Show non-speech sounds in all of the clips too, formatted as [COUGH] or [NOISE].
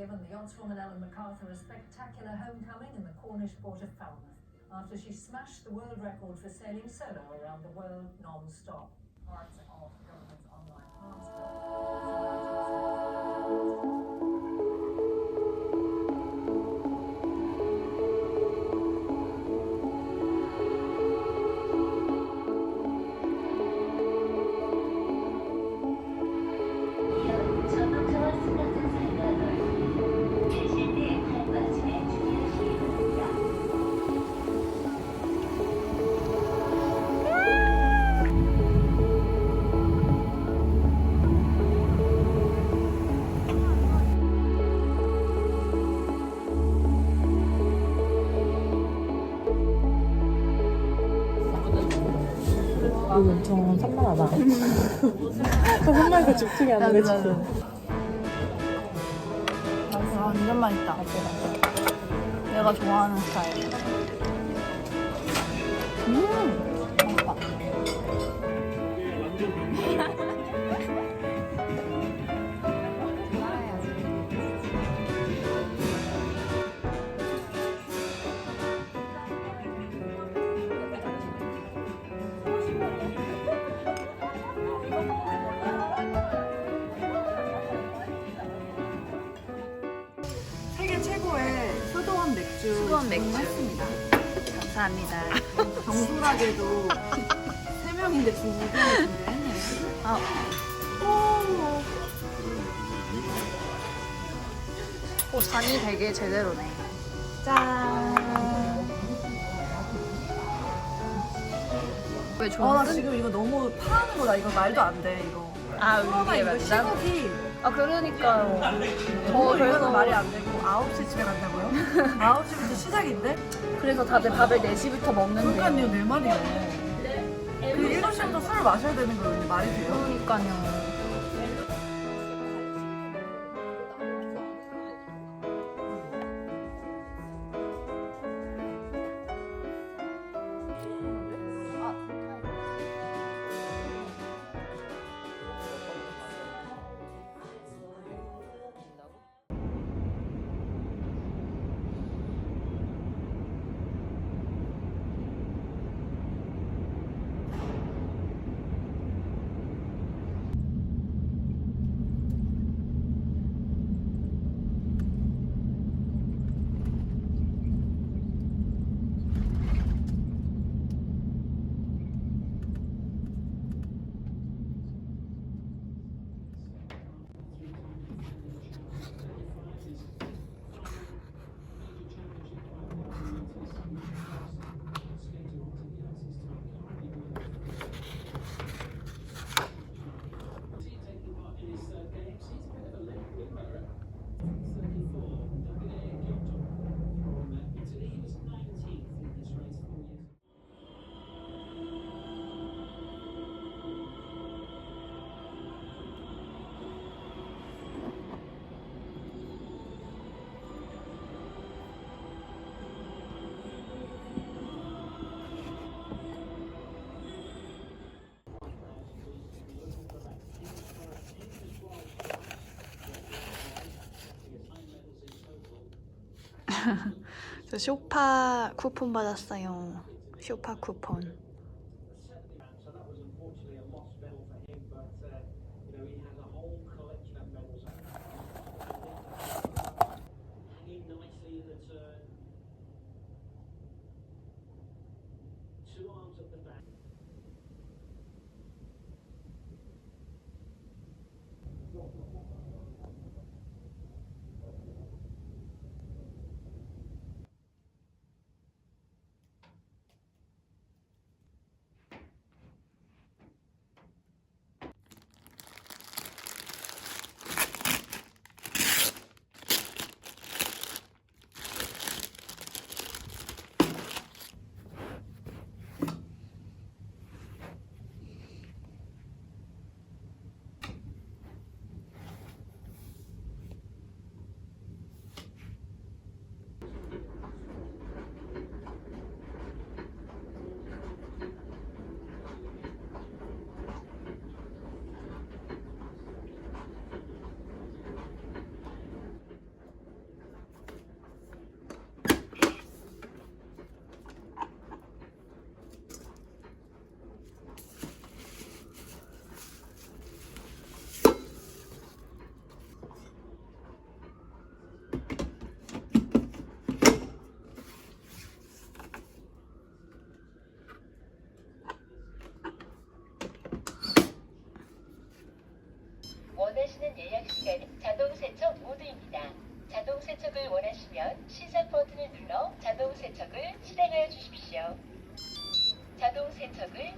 given the yachtswoman Ellen MacArthur a spectacular homecoming in the Cornish port of Falmouth after she smashed the world record for sailing solo around the world non-stop. Parts of government's online 엄청 산만하다. [LAUGHS] 산만해서 집중이 안 돼, 지금. 아, 완전 맛있다. 내가 좋아하는 스타일. 음, 감사합니다. 정순하게도 세 명인데 두 분을 준비했네요. 아, 오, 잔이 되게 제대로네. 짠. 왜 아, 좋아? 나 지금 이거 너무 파는 거다. 이거 말도 안 돼, 이거. 아, 이게 이거 맞나? 시국이 아, 그러니까요. 저저 그래서 그래서 말이 안 되고 9시 집에 간다고요? [LAUGHS] 9시부터 시작인데? 그래서 다들 밥을 4시부터 먹는데. 그러니까요, 내 말이에요. 그 7시부터 술을 마셔야 되는 거 말이 돼요? 그러니까요. [LAUGHS] 저 쇼파 쿠폰 받았어요. 쇼파 쿠폰. 세척을 원하시면 시작 버튼을 눌러 자동 세척을 실행하여 주십시오. 자동 세척을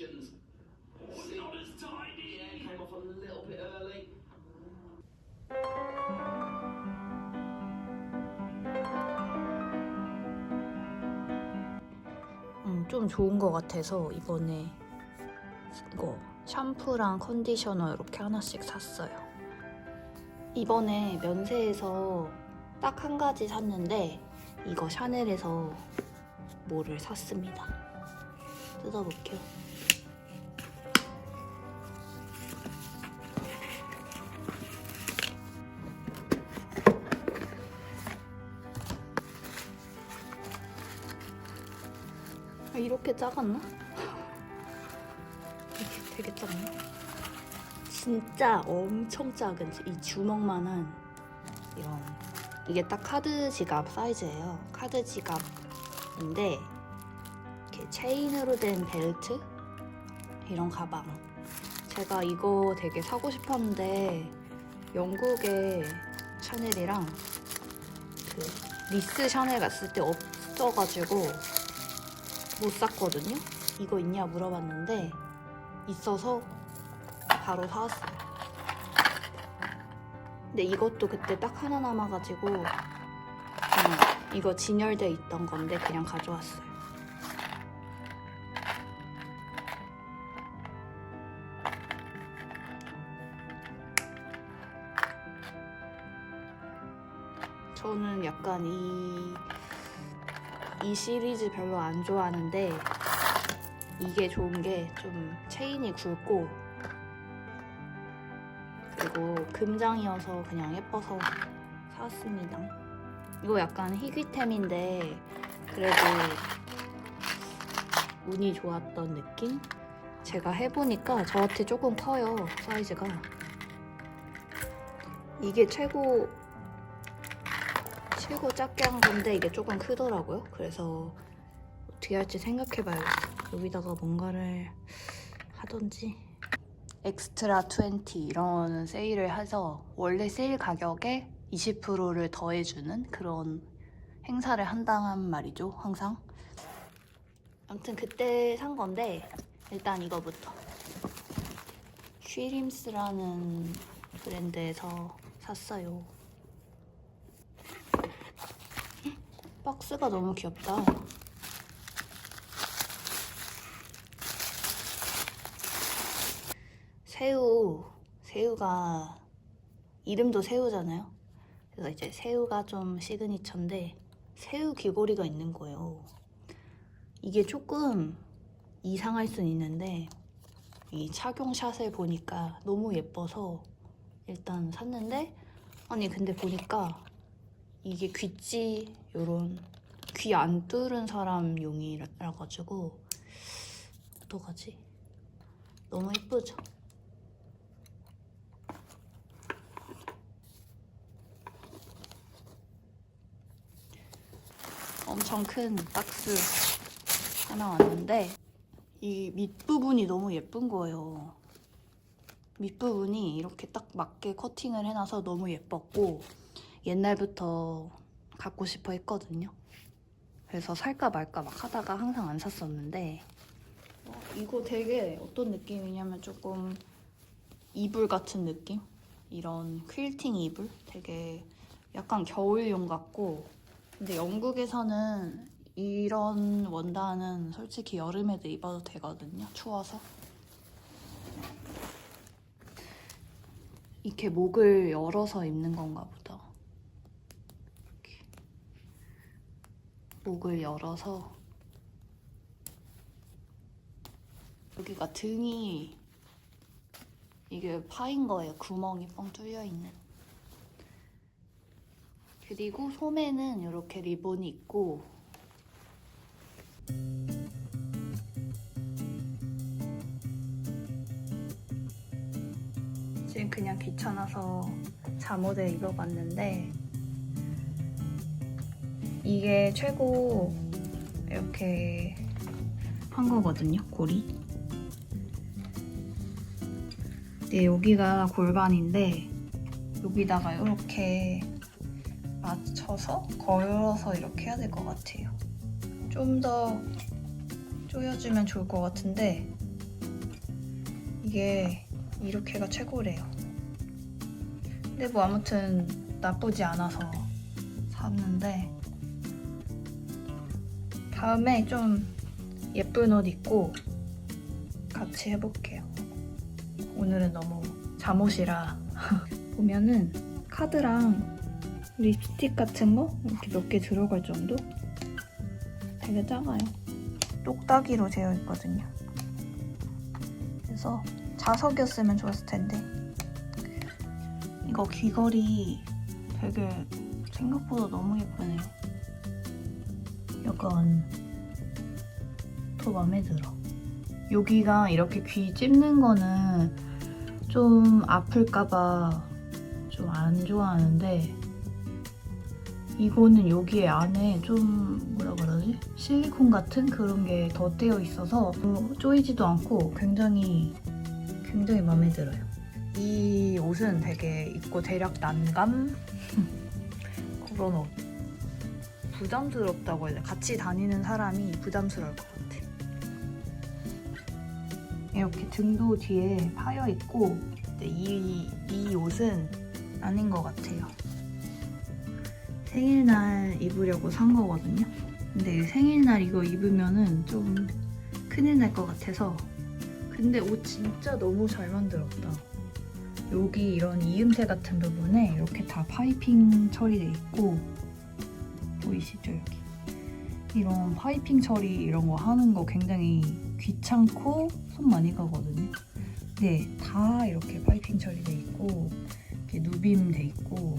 It's not as tidy. Yeah, came off a little bit early. 음, 좀 좋은 것 같아서 이번에 이거 샴푸랑 컨디셔너 이렇게 하나씩 샀어요. 이번에 면세에서 딱 한 가지 샀는데 이거 샤넬에서 뭐를 샀습니다. 뜯어볼게요. 이렇게 작았나? 이게 되게 작네. 진짜 엄청 작은 이 주먹만한 이런 이게 딱 카드 지갑 사이즈예요. 카드 지갑인데 이렇게 체인으로 된 벨트 이런 가방. 제가 이거 되게 사고 싶었는데 영국의 샤넬이랑 그 니스 샤넬 갔을 때 없어가지고 못 샀거든요. 이거 있냐 물어봤는데 있어서 바로 사왔어요. 근데 이것도 그때 딱 하나 남아가지고 이거 진열돼 있던 건데 그냥 가져왔어요. 저는 약간 이, 이 시리즈 별로 안 좋아하는데 이게 좋은 게 좀 체인이 굵고 그리고 금장이어서 그냥 예뻐서 샀습니다. 이거 약간 희귀템인데 그래도 운이 좋았던 느낌? 제가 해보니까 저한테 조금 커요 사이즈가 이게 최고 최고 작게 한 건데 이게 조금 크더라고요. 그래서 어떻게 할지 생각해봐야겠어 여기다가 뭔가를 하던지. 엑스트라 20 이런 세일을 해서 원래 세일 가격에 20%를 더해주는 그런 행사를 한다는 말이죠 항상. 아무튼 그때 산 건데 일단 이거부터. 쉬림스라는 브랜드에서 샀어요 박스가 너무 귀엽다 새우, 새우가 이름도 새우잖아요. 그래서 이제 새우가 좀 시그니처인데 새우 귀걸이가 있는 거예요. 이게 조금 이상할 순 있는데 이 착용샷을 보니까 너무 예뻐서 일단 샀는데 아니 근데 보니까 이게 귀찌 요런 귀 안 뚫은 사람 용이라 가지고 어떡하지? 너무 예쁘죠? 엄청 큰 박스 하나 왔는데 이 밑부분이 너무 예쁜 거예요. 밑부분이 이렇게 딱 맞게 커팅을 해놔서 너무 예뻤고 옛날부터 갖고 싶어 했거든요. 그래서 살까 말까 막 하다가 항상 안 샀었는데 어, 이거 되게 어떤 느낌이냐면 조금 이불 같은 느낌? 이런 퀼팅 이불? 되게 약간 겨울용 같고 근데 영국에서는 이런 원단은 솔직히 여름에도 입어도 되거든요. 추워서. 이렇게 목을 열어서 입는 건가 보다. 이렇게. 목을 열어서 여기가 등이 이게 파인 거예요. 구멍이 뻥 뚫려 있는. 그리고 소매는 이렇게 리본이 있고 지금 그냥 귀찮아서 잠옷에 입어봤는데 이게 최고 이렇게 한 거거든요 골이 근데 여기가 골반인데 여기다가 이렇게 맞춰서 걸어서 이렇게 해야 될 것 같아요. 좀 더 조여주면 좋을 것 같은데 이게 이렇게가 최고래요. 근데 뭐 아무튼 나쁘지 않아서 샀는데 다음에 좀 예쁜 옷 입고 같이 해볼게요. 오늘은 너무 잠옷이라 [LAUGHS] 보면은 카드랑 립스틱 같은 거 이렇게 몇 개 들어갈 정도? 되게 작아요. 똑딱이로 되어 있거든요. 그래서 자석이었으면 좋았을 텐데 이거 귀걸이 되게 생각보다 너무 예쁘네요. 약간 더 마음에 들어. 여기가 이렇게 귀 찝는 거는 좀 아플까봐 좀 안 좋아하는데 이거는 여기에 안에 좀 뭐라 그러지? 실리콘 같은 그런 게 덧대어 있어서 어, 쪼이지도 않고 굉장히 굉장히 마음에 들어요. 이 옷은 되게 입고 대략 난감 [LAUGHS] 그런 옷. 부담스럽다고 해야 돼. 같이 다니는 사람이 부담스러울 것 같아. 이렇게 등도 뒤에 파여 있고 이, 이 옷은 아닌 것 같아요. 생일날 입으려고 산 거거든요. 근데 생일날 이거 입으면은 좀 큰일 날 것 같아서. 근데 옷 진짜 너무 잘 만들었다. 여기 이런 이음새 같은 부분에 이렇게 다 파이핑 처리돼 있고 보이시죠 여기? 이런 파이핑 처리 이런 거 하는 거 굉장히 귀찮고 손 많이 가거든요. 네, 다 이렇게 파이핑 처리돼 있고 이렇게 누빔 돼 있고